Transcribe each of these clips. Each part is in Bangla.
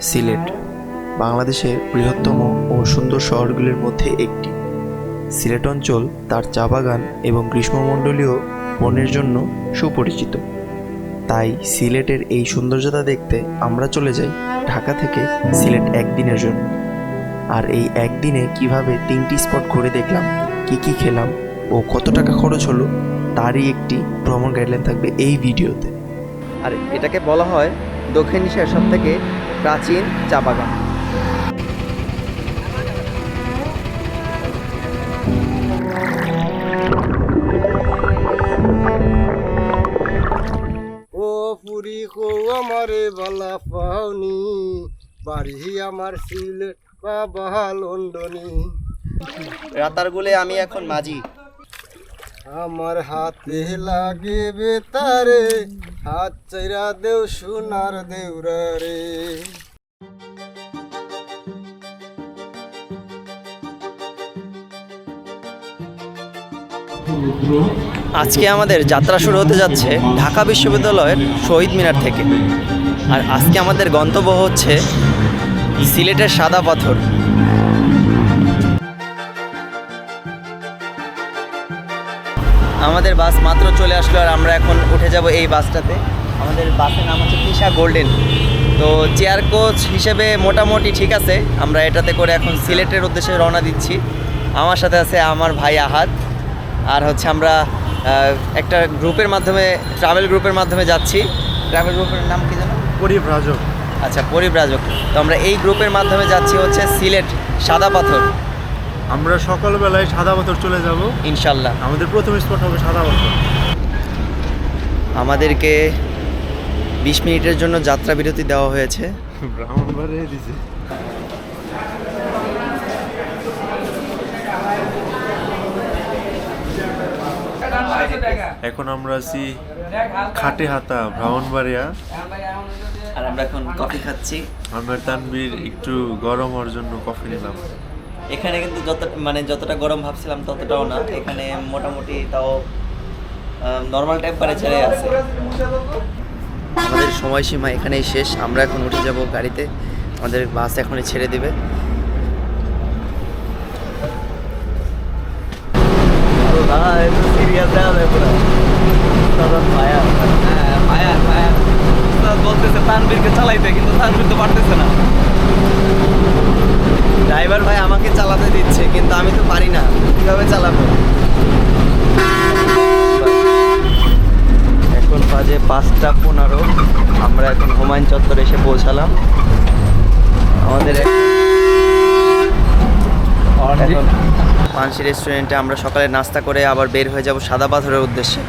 সিলেট, বাংলাদেশের বৃহত্তম ও সুন্দর শহরগুলির মধ্যে একটি। সিলেট অঞ্চল তার চা বাগান এবং গ্রীষ্মমণ্ডলীয় বনের জন্য সুপরিচিত। তাই সিলেটের এই সৌন্দর্যতা দেখতে আমরা চলে যাই ঢাকা থেকে সিলেট একদিনের জন্য। আর এই একদিনে কীভাবে তিনটি স্পট ঘুরে দেখলাম, কি কি খেলাম ও কত টাকা খরচ হলো, তারই একটি ভ্রমণ গাইডলাইন থাকবে এই ভিডিওতে। আর এটাকে বলা হয় দক্ষিণ এশিয়ার সব থেকে প্রাচীন চা বাগান। ও পুরি কো আমারে বালা পাওনি বাড়ি আমার সিলেট বাবা লন্ডনী রাতারগুলে আমি এখন মাঝি। আমার হাতে লাগে বেতারে হাত চাইরা সোনার দেউরা রে। আজকে আমাদের যাত্রা শুরু হতে যাচ্ছে ঢাকা বিশ্ববিদ্যালয়ের শহীদ মিনার থেকে। আর আজকে আমাদের গন্তব্য হচ্ছে সিলেটের সাদা পাথর। আমাদের বাস মাত্র চলে আসলো আর আমরা এখন উঠে যাব এই বাসটাতে। আমাদের বাসের নাম হচ্ছে তিশা গোল্ডেন। তো চেয়ার কোচ হিসেবে মোটামুটি ঠিক আছে আমরা এটাতে করে এখন সিলেটের উদ্দেশ্যে রওনা দিচ্ছি। আমার সাথে আছে আমার ভাই আহাত আর হচ্ছে আমরা একটা গ্রুপের মাধ্যমে ট্রাভেল গ্রুপের মাধ্যমে যাচ্ছি। ট্রাভেল গ্রুপের নাম কি জানো পরিব্রাজক আচ্ছা পরিব্রাজক তো আমরা এই গ্রুপের মাধ্যমে যাচ্ছি হচ্ছে সিলেট সাদা পাথর। আমরা সকালবেলায় সাদা পাথর চলে যাব। ইনশাল্লাহ। আমাদের প্রথম স্পট হবে সাদা পাথর। আমাদেরকে বিশ মিনিটের জন্য যাত্রা বিরতি দেওয়া হয়েছে। দিছে। এখন আমরা আছি খাটে হাতা ব্রাহ্মণবাড়িয়া। আর আমরা এখন কফি খাচ্ছি। আমরা তানবীর একটু গরম হওয়ার জন্য কফি নিলাম। এখানে কিন্তু যত মানে যতটা গরম ভাবছিলাম ততটাও না। এখানে মোটামুটি তাও নর্মাল টেম্পারেচারে আছে। আমাদের সময়সীমা এখানেই শেষ। আমরা এখন উঠে যাব গাড়িতে। আমাদের বাস এখনই ছেড়ে দিবে। বলতেছে তানবীরকে চালাইতে কিন্তু তানবীর তো পারতেছে না। ড্রাইভার ভাই আমাকে চালাতে দিচ্ছে কিন্তু আমি তো পারি না। কীভাবে চালাবো? এখন বাজে পাঁচটা পনেরো। আমরা এখন হুমায়ুন চত্বরে এসে পৌঁছালাম। আমাদের এখন রেস্টুরেন্টে আমরা সকালে নাস্তা করে আবার বের হয়ে যাব সাদা পাথরের উদ্দেশ্যে।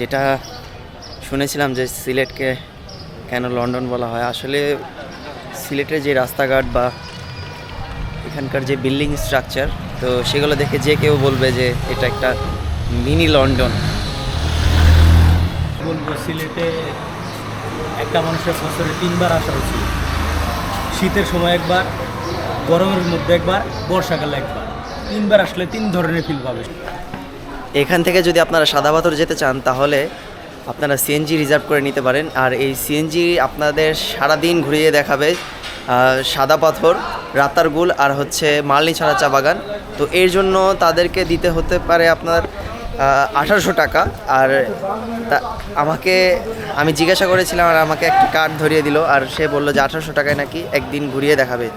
যেটা শুনেছিলাম যে সিলেটকে কেন লন্ডন বলা হয়, আসলে সিলেটের যে রাস্তাঘাট বা এখানকার যে বিল্ডিং স্ট্রাকচার, তো সেগুলো দেখে যে কেউ বলবে যে এটা একটা মিনি লন্ডন। বলব, সিলেটে একটা মানুষের বছরে তিনবার আসা উচিত। শীতের সময় একবার, গরমের মধ্যে একবার, বর্ষাকালে একবার। তিনবার আসলে তিন ধরনের ফিল পাবে। এখান থেকে যদি আপনারা সাদা পাথর যেতে চান, তাহলে আপনারা সিএনজি রিজার্ভ করে নিতে পারেন। আর এই সিএনজি আপনাদের সারাদিন ঘুরিয়ে দেখাবে সাদা পাথর রাতারগুল আর হচ্ছে মালনি ছাড়া চা বাগান। তো এর জন্য তাদেরকে দিতে হতে পারে আপনার আঠারোশো টাকা। আর আমাকে, আমি জিজ্ঞাসা করেছিলাম, আর আমাকে একটা কার্ড ধরিয়ে দিল, আর সে বলল যে আঠারোশো টাকায় নাকি একদিন ঘুরিয়ে দেখাবে।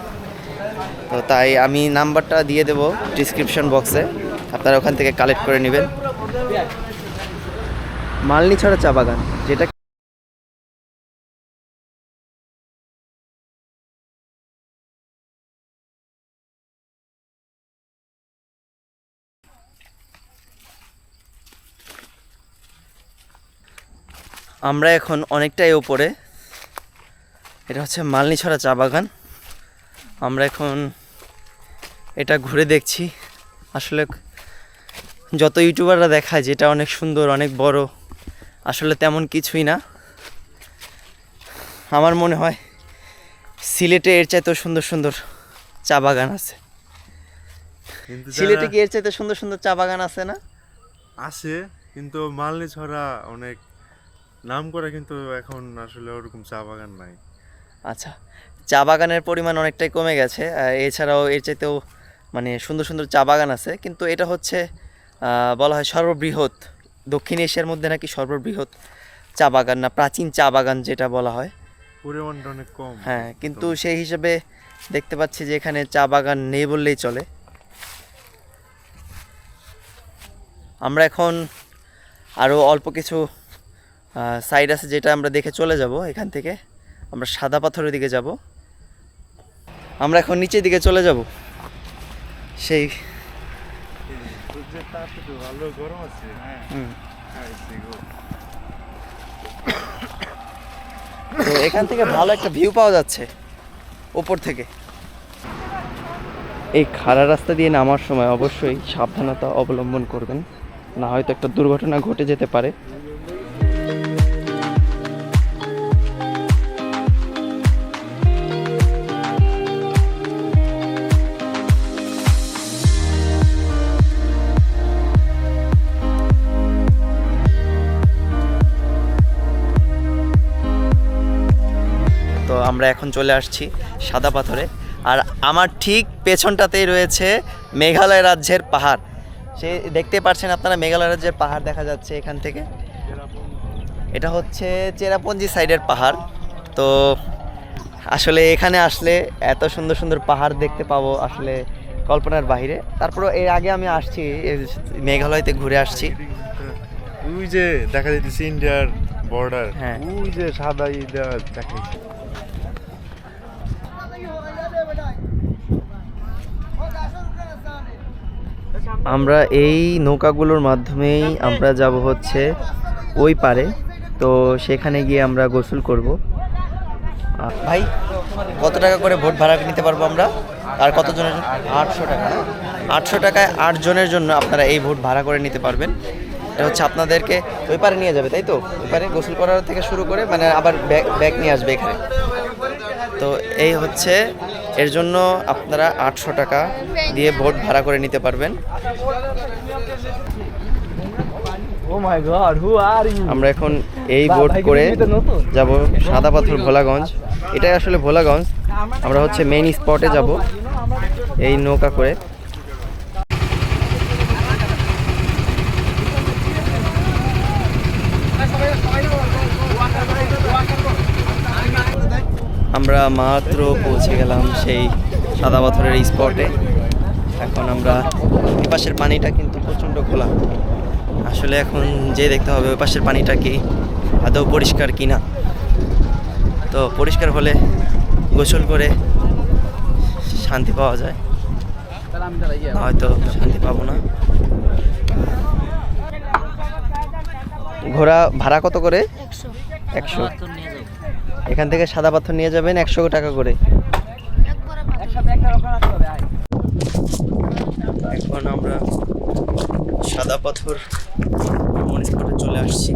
তো তাই আমি নাম্বারটা দিয়ে দেবো ডিসক্রিপশন বক্সে আপনারা ওখান থেকে কালেক্ট করে নেবেন। মালনি ছড়া চা বাগান, যেটা আমরা এখন অনেকটাই উপরে। এটা হচ্ছে মালনিছড়া চা বাগান। আমরা এখন এটা ঘুরে দেখছি। আসলে যত ইউটিউবাররা দেখায় যেটা অনেক সুন্দর অনেক বড় আসলে তেমন কিছুই না। আমার মনে হয় সিলেটে এর চাইতেও সুন্দর সুন্দর চা বাগান আছে। সিলেটে কি এর চাইতে সুন্দর সুন্দর চা বাগান আছে না? আছে কিন্তু মালনি ছড়া অনেক নাম করে কিন্তু এখন আসলে ওরকম চা বাগান নাই। আচ্ছা চা বাগানের পরিমাণ অনেকটাই কমে গেছে। এছাড়াও এর চাইতেও মানে সুন্দর সুন্দর চা বাগান আছে। কিন্তু এটা হচ্ছে বলা হয় সর্ববৃহৎ দক্ষিণ এশিয়ার মধ্যে নাকি সর্ববৃহৎ চা বাগান না প্রাচীন চা বাগান যেটা বলা হয়। পরিমাণটা অনেক কম। হ্যাঁ কিন্তু সেই হিসেবে দেখতে পাচ্ছি যে এখানে চা বাগান নেই বললেই চলে। আমরা এখন আরও অল্প কিছু সাইড আছে যেটা আমরা দেখে চলে যাব এখান থেকে। আমরা সাদা পাথরের দিকে যাব। আমরা এখন নিচের দিকে চলে যাব। সেই তাপ ভালো গরম আছে হ্যাঁ। তো এখান থেকে ভালো একটা ভিউ পাওয়া যাচ্ছে ওপর থেকে। এই খাড়া রাস্তা দিয়ে নামার সময় অবশ্যই সাবধানতা অবলম্বন করবেন না হয়তো একটা দুর্ঘটনা ঘটে যেতে পারে। আমরা এখন চলে আসছি সাদা পাথরে। আর আমার ঠিক পেছনটাতেই রয়েছে মেঘালয় রাজ্যের পাহাড়। সে দেখতে পাচ্ছেন আপনারা মেঘালয় রাজ্যের পাহাড় দেখা যাচ্ছে এখান থেকে। এটা হচ্ছে চেরাপঞ্জি সাইডের পাহাড়। তো আসলে এখানে আসলে এত সুন্দর সুন্দর পাহাড় দেখতে পাবো আসলে কল্পনার বাইরে তারপরে এর আগে আমি আসছি মেঘালয়তে ঘুরে আসছি। ওই যে দেখা যাইতেছে ইন্ডিয়ার বর্ডার হ্যাঁ। ওই যে সাদা ই আমরা এই নৌকাগুলোর মাধ্যমেই আমরা যাব হচ্ছে ওই পারে। তো সেখানে গিয়ে আমরা গোসল করব। ভাই, কত টাকা করে ভোট ভাড়া নিতে পারব আমরা? আর কতজনের? আটশো টাকা আটশো টাকায় আটজনের জন্য আপনারা এই ভোট ভাড়া করে নিতে পারবেন। এটা হচ্ছে আপনাদেরকে ওই পারে নিয়ে যাবে, তাই তো? ওই পারে গোসল করার থেকে শুরু করে মানে আবার ব্যাগ ব্যাগ নিয়ে আসবে এখানে। তো এই হচ্ছে এর জন্য আপনারা আটশো টাকা দিয়ে ভোট ভাড়া করে নিতে পারবেন। আমরা এখন এই বোট করে যাব সাদা পাথর ভোলাগঞ্জ। এটাই আসলে ভোলাগঞ্জ। আমরা হচ্ছে মেইন স্পটে যাব। এই নৌকা করে। আমরা মাত্র পৌঁছে গেলাম সেই সাদা পাথরের স্পটে এখন আমরা ওই পাশের পানিটা কিন্তু প্রচণ্ড খোলা। আসলে এখন যে দেখতে হবে ওই পাশের পানিটা কি আদৌ পরিষ্কার কি না তো পরিষ্কার হলে গোসল করে শান্তি পাওয়া যায়। হয়তো শান্তি পাবো না। ঘোড়া ভাড়া কত করে? একশো। এখান থেকে সাদা পাথর নিয়ে যাবেন একশো টাকা করে। এখন আমরা সাদা পাথর স্পটে চলে আসছি।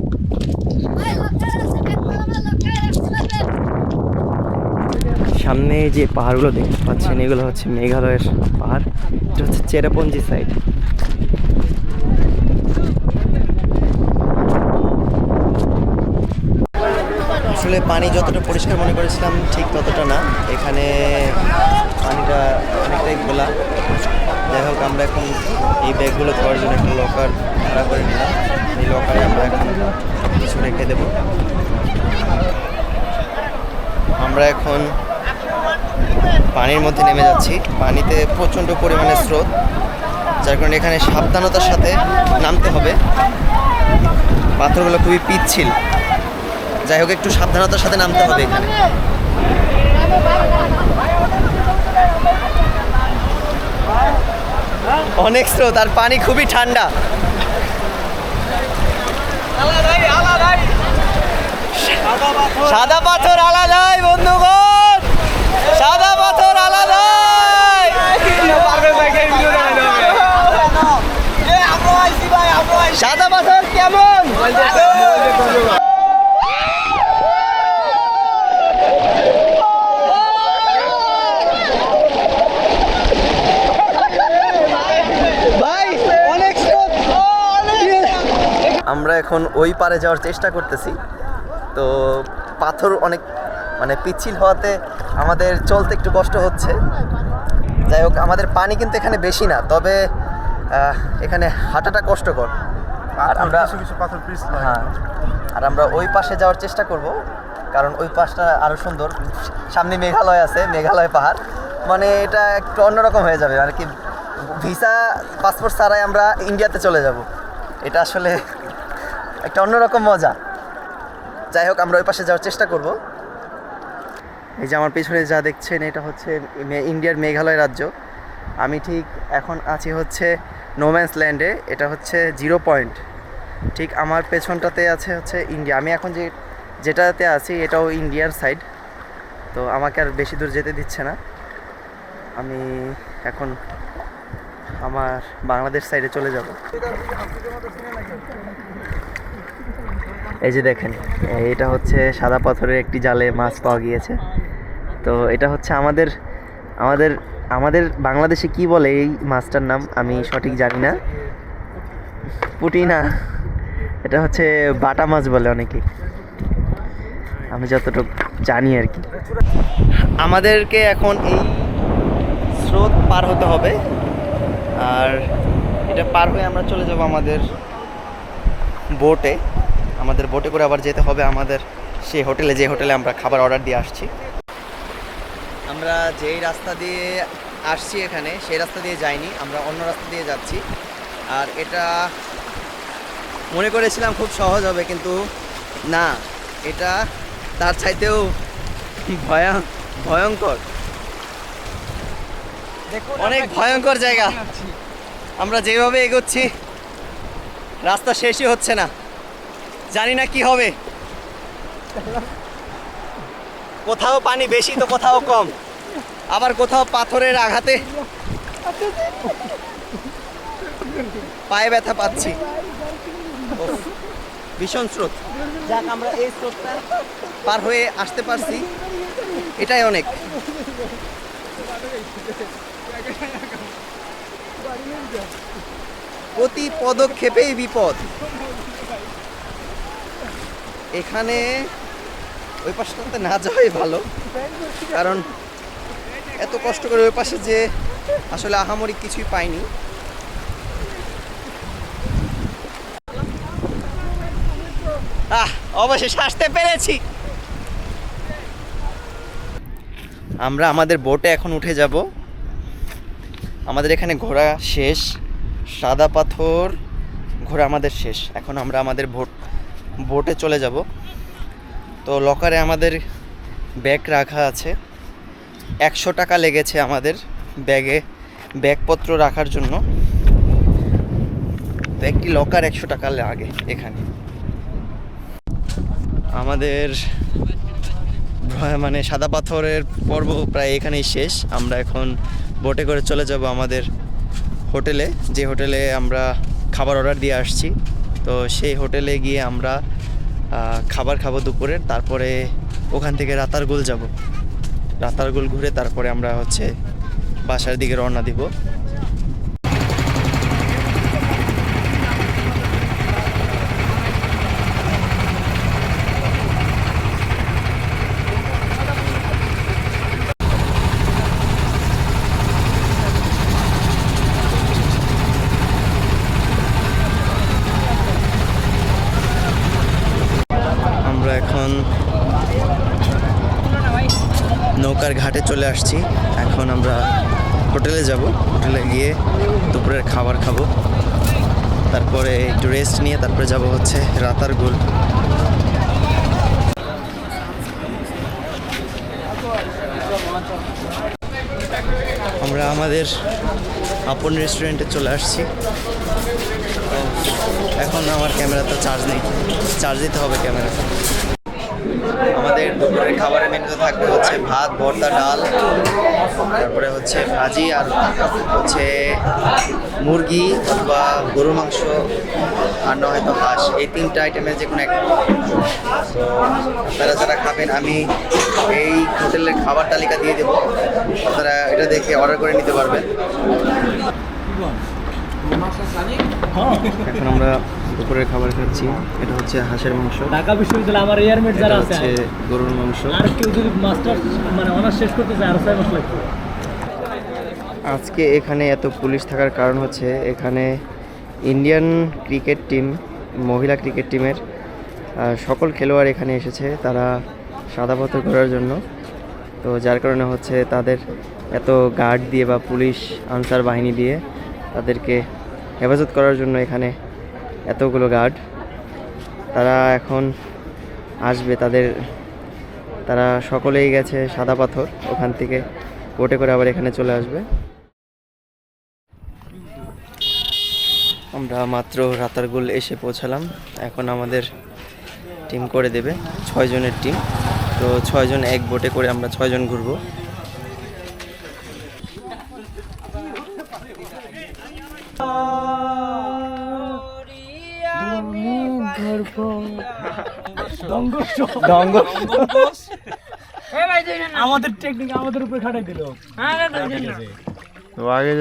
সামনে যে পাহাড়গুলো দেখতে পাচ্ছেন, এগুলো হচ্ছে মেঘালয়ের পাহাড়। এটা হচ্ছে চেরাপঞ্জি সাইড আসলে পানি যতটা পরিষ্কার মনে করেছিলাম, ঠিক ততটা না। এখানে পানিটা অনেকটাই খোলা। যাই হোক, আমরা এখন এই ব্যাগগুলো খাওয়ার জন্য একটা লকার ভাড়া করে নিলাম। এই লকারে আমরা এখন কিছু রেখে দেব। আমরা এখন পানির মধ্যে নেমে যাচ্ছি। পানিতে প্রচণ্ড পরিমাণে স্রোত, যার কারণে এখানে সাবধানতার সাথে নামতে হবে। পাথরগুলো খুবই পিচ্ছিল। যাই হোক, একটু সাবধানতার সাথে নামতে হবে এখানে। অনেক স্রোত, আর পানি খুবই ঠান্ডা। সাদা পাথর আলাদাই বন্ধুগণ! সাদা পাথর আলাদাই সাদা পাথর কেমন? এখন ওই পারে যাওয়ার চেষ্টা করতেছি। তো পাথর অনেক মানে পিচ্ছিল হওয়াতে আমাদের চলতে একটু কষ্ট হচ্ছে। যাই হোক আমাদের পানি কিন্তু এখানে বেশি না তবে এখানে হাঁটাটা কষ্টকর। আর আমরা হ্যাঁ। আর আমরা ওই পাশে যাওয়ার চেষ্টা করব কারণ ওই পাশটা আরও সুন্দর। সামনে মেঘালয় আছে মেঘালয় পাহাড়। মানে এটা একটু অন্যরকম হয়ে যাবে আর কি ভিসা পাসপোর্ট ছাড়াই আমরা ইন্ডিয়াতে চলে যাব। এটা আসলে একটা অন্যরকম মজা। যাই হোক, আমরা ওই পাশে যাওয়ার চেষ্টা করব। এই যে আমার পেছনে যা দেখছেন, এটা হচ্ছে ইন্ডিয়ার মেঘালয় রাজ্য। আমি ঠিক এখন আছি হচ্ছে নোম্যান্স ল্যান্ডে এটা হচ্ছে জিরো পয়েন্ট ঠিক আমার পেছনটাতে আছে হচ্ছে ইন্ডিয়া। আমি এখন যে, যেটাতে আছি, এটাও ইন্ডিয়ার সাইড তো আমাকে আর বেশি দূর যেতে দিচ্ছে না। আমি এখন আমার বাংলাদেশ সাইডে চলে যাব। এই যে দেখেন, এটা হচ্ছে সাদা পাথরের একটি জালে মাছ পাওয়া গিয়েছে। তো এটা হচ্ছে আমাদের আমাদের আমাদের বাংলাদেশে কি বলে এই মাছটার নাম? আমি সঠিক জানি না। পুটি না এটা হচ্ছে বাটা মাছ বলে অনেকে। আমি যতটুকু জানি আর কি। আমাদেরকে এখন এই স্রোত পার হতে হবে। আর এটা পার হয়ে আমরা চলে যাব আমাদের বোটে আমাদের বোটে করে আবার যেতে হবে। আমাদের সেই হোটেলে যে হোটেলে আমরা খাবার অর্ডার দিয়ে আসছি। আমরা যেই রাস্তা দিয়ে আসছি এখানে সেই রাস্তা দিয়ে যাইনি আমরা অন্য রাস্তা দিয়ে যাচ্ছি। আর এটা মনে করেছিলাম খুব সহজ হবে কিন্তু না এটা তার চাইতেও ভয়া ভয়ঙ্কর। অনেক ভয়ঙ্কর জায়গা। আমরা যেভাবে এগোচ্ছি রাস্তা শেষই হচ্ছে না। জানি না কি হবে। কোথাও পানি বেশি তো কোথাও কম। আবার কোথাও পাথরের আঘাতে পায়ে ব্যথা পাচ্ছি। ভীষণ স্রোত। যাক, আমরা এই স্রোতটা পার হয়ে আসতে পারছি। এটাই অনেক। প্রতি পদক্ষেপেই বিপদ। এখানে ওই পাশটাতে না যাওয়াই ভালো। কারণ এত কষ্ট করে ওই পাশে যে আসলে আহামরি কিছুই পাইনি। আহ আসতে পেরেছি। আমরা আমাদের বোটে এখন উঠে যাব। আমাদের এখানে ঘোরা শেষ। সাদা পাথর, ঘোরা আমাদের শেষ। এখন আমরা আমাদের বোট বোটে চলে যাব। তো লকারে আমাদের ব্যাগ রাখা আছে। একশো টাকা লেগেছে আমাদের ব্যাগে, ব্যাগপত্র রাখার জন্য। তো একটি লকার একশো টাকা লাগে এখানে। আমাদের মানে সাদা পাথরের পর্ব প্রায় এখানেই শেষ। আমরা এখন বোটে করে চলে যাব আমাদের হোটেলে। যে হোটেলে আমরা খাবার অর্ডার দিয়ে আসছি। তো সেই হোটেলে গিয়ে আমরা খাবার খাব দুপুরের তারপরে ওখান থেকে রাতারগুল যাব। রাতারগুল ঘুরে তারপরে আমরা হচ্ছে বাসার দিকে রওনা দিব আমরা এখন নৌকার ঘাটে চলে আসছি। এখন আমরা হোটেলে যাব। হোটেলে গিয়ে দুপুরের খাবার খাব। তারপরে একটু রেস্ট নিয়ে তারপরে যাব হচ্ছে রাতারগুল। আমরা আমাদের আপন রেস্টুরেন্টে চলে আসছি। এখন আমার ক্যামেরাতে চার্জ নেই। চার্জ দিতে হবে ক্যামেরাতে। আমাদের দুপুরের খাবারের মেনুতে থাকবে হচ্ছে ভাত ভর্তা ডাল তারপরে হচ্ছে ভাজি আর হচ্ছে মুরগি অথবা গরু মাংস আর না হয়তো হাঁস। এই তিনটা আইটেমের যে কোনো একটা তো আপনারা যারা খাবেন আমি এই হোটেলের খাবার তালিকা দিয়ে দেবো। আপনারা এটা দেখে অর্ডার করে নিতে পারবেন। এখন আমরা দুপুরের খাবার খাচ্ছি। এটা হচ্ছে হাঁসের মাংস। ঢাকা বিশ্ববিদ্যালয়ে আমার এয়ারমেট যারা আছে হচ্ছে গরুর মাংস। আর কেউ যদি মাস্টার মানে অনার্স শেষ করতে চায় আরও ছয় মাস লাগবে। আজকে এখানে এত পুলিশ থাকার কারণ হচ্ছে এখানে ইন্ডিয়ান ক্রিকেট টিম মহিলা ক্রিকেট টিমের সকল খেলোয়াড় এখানে এসেছে। তারা সাদা পথর করার জন্য। তো যার কারণে হচ্ছে তাদের এত গার্ড দিয়ে বা পুলিশ আনসার বাহিনী দিয়ে তাদেরকে হেফাজত করার জন্য এখানে এতগুলো গার্ড। তারা এখন আসবে, তাদের, তারা সকলেই গেছে সাদা পাথর। ওখান থেকে বোটে করে আবার এখানে চলে আসবে। আমরা মাত্র রাতারগুল এসে পৌঁছালাম। এখন আমাদের টিম করে দেবে ছয়জনের টিম তো ছয়জন এক বোটে করে আমরা ছয়জন ঘুরবো। আমাদের টেকনিক আমাদের উপরে খাটাই দিল। তো আগে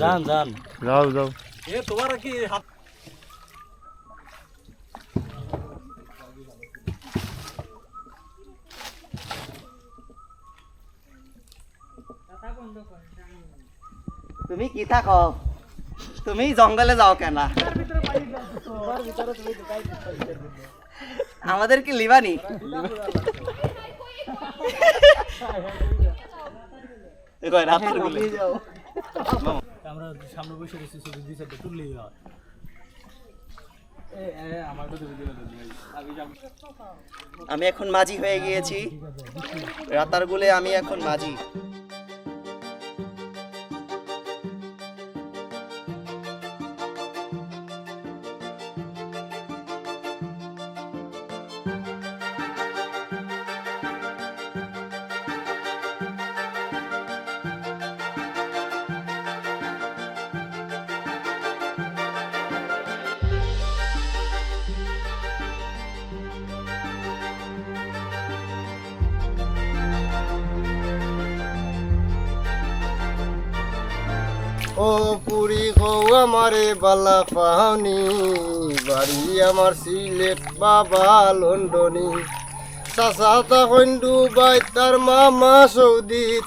যান যান যাও যাও। এ তোমার কি হাত তুমি কি থাকো? তুমি জঙ্গলে যাও কেন? আমাদের কি লিবানি? আমরা সামনে বসে গেছি শুধু দুই সাইডে তুললেই হয়। আমি এখন মাঝি হয়ে গিয়েছি। রাতারগুলে আমি এখন মাঝি। ও পুরি গো আমারে বালা পাওনি বাড়ি আমার সিলেট বাবা লন্ডনি। চাচা তখন ডুবাই তার মামা সৌদিত।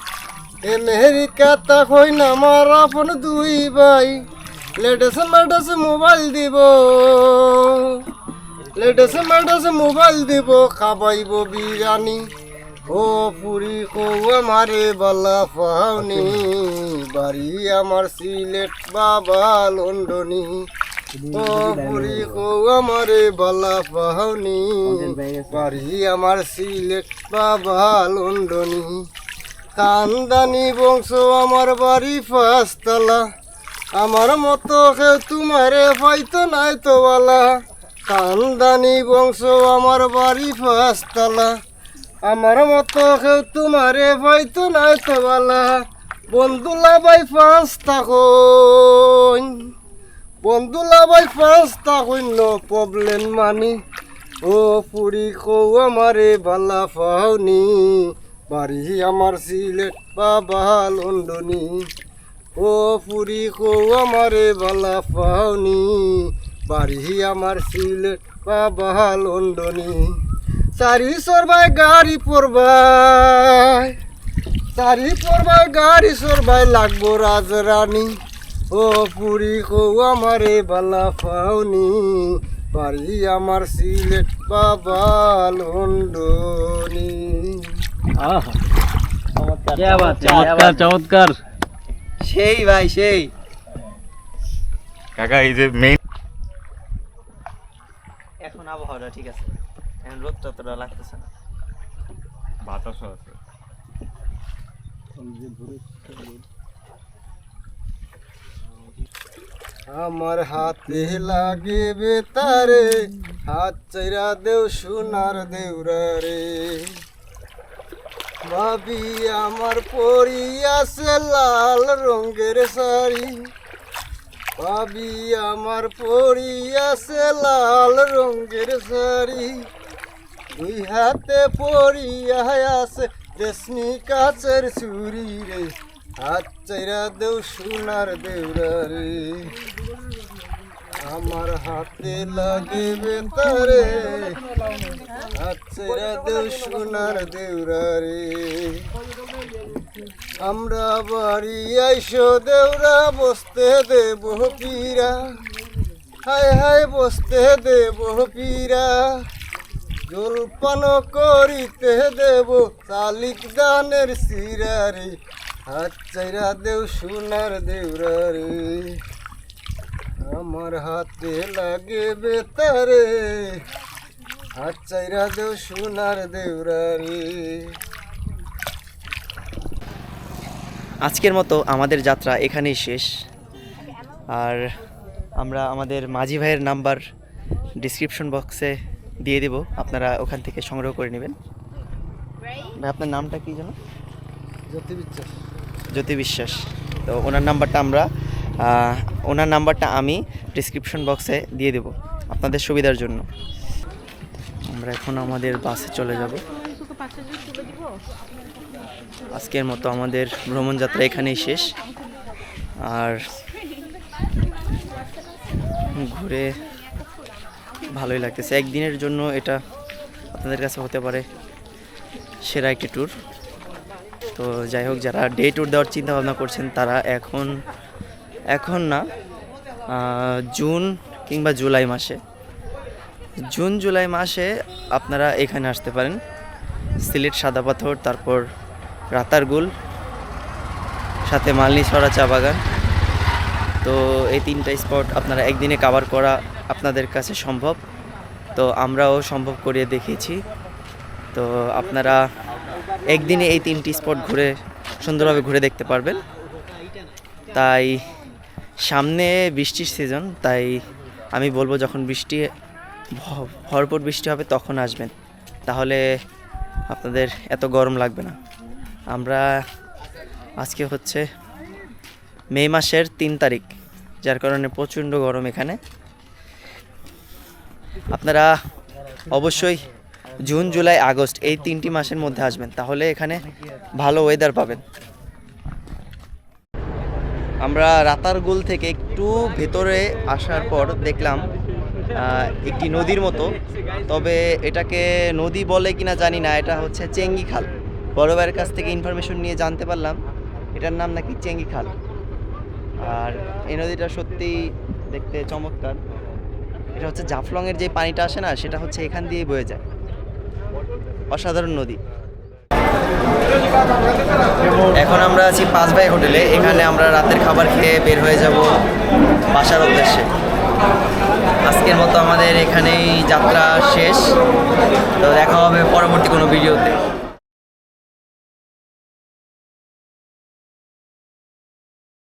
আমেরিকা তখন আমার আপন দুই ভাই। লেটেস্ট মেটেস্ট মোবাইল দিব। লেটেস্ট মেটেস্ট মোবাইল দিব, খাবাইব বিরিয়ানি। ও পুরি কৌ আমারে বালা পাওনি বাড়ি আমার সিলেট বাবা লন্ডনি। ও পুরি কৌ আমারে বালা পাওনি বাড়ি আমার সিলেট বাবা লন্ডনি। কান্দানি বংশ আমার বাড়ি পাঁচতলা, আমার মতো কেউ তোমারে পাইতো নাই তো বালা। কান্দানি বংশ আমার বাড়ি পাঁচতলা আমার মতো কেউ তোমারে পাইতো নাই তো বালা। বন্ধুলা বাই পাঁচ থাকুন বন্ধুলা বাই পাঁচ থাকুন নো প্রবলেম মানি। ও পুরি কৌ আমারে বালা পাওনি। বাড়ি আমার সিলেট বাবা লন্ডনি। ও পুরি কৌ আমারে বালা পাওনি। বাড়ি আমার সিলেট বাবা লন্ডনি। চারি সরবাই গাড়ি পড়বাই চারি পড়বাই গাড়ি সরবাই লাগবো রাজরানী। ও পুরি কৌ আমারে বালা পাওনি বাড়ি আমার সিলেট বাবা লন্ডনি চমৎকার চমৎকার সেই ভাই সেই। কাকা এই যে মেইন এখন আবহাওয়াটা ঠিক আছে। এখন রোদ ততটা লাগতেছে না। বাতাস আছে। আমার হাতে লাগে বেতারে হাত চাইরা দেও সোনার দেউরারে। ভাবি আমার পরি আছে লাল রঙের শাড়ি। ভাবি আমার পরি আছে লাল রঙের শাড়ি। দুই হাতে পরিয়া আছে রেশমি কাছের চুরি রে। হাত চাইরা দেউ সোনার দেউরা রে আমার হাতে লাগে বেতারে হাতছেরা দেউ সোনার দেউরা রে আমরা বাড়ি আইসো, দেউরা বসতে দেব পীরা। হায় হায় বসতে দেব পীরা। জলপান করিতে দেব চালিক দানের সিরারে হাত চাইরা দেও সোনার দেউরা রে আমার হাতে লাগে বেতারে হাত চাইরা দেও সোনার দেউরা রে আজকের মতো আমাদের যাত্রা এখানেই শেষ। আর আমরা আমাদের মাঝি ভাইয়ের নাম্বার ডিসক্রিপশন বক্সে দিয়ে দেব। আপনারা ওখান থেকে সংগ্রহ করে নেবেন। ভাই আপনার নামটা কি যেন? জ্যোতি বিশ্বাস জ্যোতি বিশ্বাস তো ওনার নাম্বারটা আমরা ওনার নাম্বারটা আমি ডিসক্রিপশন বক্সে দিয়ে দেব আপনাদের সুবিধার জন্য। আমরা এখন আমাদের বাসে চলে যাব। আজকের মতো আমাদের ভ্রমণ যাত্রা এখানেই শেষ। আর ঘুরে ভালোই লাগতেছে। একদিনের জন্য এটা আপনাদের কাছে হতে পারে সেরা একটি ট্যুর তো যাই হোক, যারা ডে ট্যুর দেওয়ার চিন্তা ভাবনা করছেন, তারা এখন এখন না জুন কিংবা জুলাই মাসে জুন জুলাই মাসে আপনারা এখানে আসতে পারেন। সিলেট সাদা পাথর, তারপর রাতারগুল, সাথে মালনীছড়া চা বাগান। তো এই তিনটা স্পট আপনারা একদিনে কাভার করা আপনাদের কাছে সম্ভব। তো আমরাও সম্ভব করিয়ে দেখিয়েছি। তো আপনারা একদিনে এই তিনটি স্পট ঘুরে সুন্দরভাবে ঘুরে দেখতে পারবেন। তাই সামনে বৃষ্টির সিজন তাই আমি বলব যখন বৃষ্টি ভরপুর বৃষ্টি হবে তখন আসবেন। তাহলে আপনাদের এত গরম লাগবে না। আমরা আজকে হচ্ছে মে মাসের তিন তারিখ। যার কারণে প্রচণ্ড গরম এখানে। আপনারা অবশ্যই জুন, জুলাই, আগস্ট এই তিনটি মাসের মধ্যে আসবেন, তাহলে এখানে ভালো ওয়েদার পাবেন। আমরা রাতারগুল থেকে একটু ভেতরে আসার পর দেখলাম একটি নদীর মতো, তবে এটাকে নদী বলে কিনা জানি না, এটা হচ্ছে চেঙ্গি খাল বড় ভাইয়ের কাছ থেকে ইনফরমেশন নিয়ে জানতে পারলাম, এটার নাম নাকি চেঙ্গি খাল আর এই নদীটা সত্যি দেখতে চমৎকার। এটা হচ্ছে জাফলংয়ের যে পানিটা আসে না, সেটা হচ্ছে এখান দিয়েই বয়ে যায়। অসাধারণ নদী। এখন আমরা আছি পাঁচ ভাই হোটেলে। এখানে আমরা রাতের খাবার খেয়ে বের হয়ে যাব বাসার উদ্দেশ্যে। আজকের মতো আমাদের এখানেই যাত্রা শেষ। তো দেখা হবে পরবর্তী কোনো ভিডিওতে।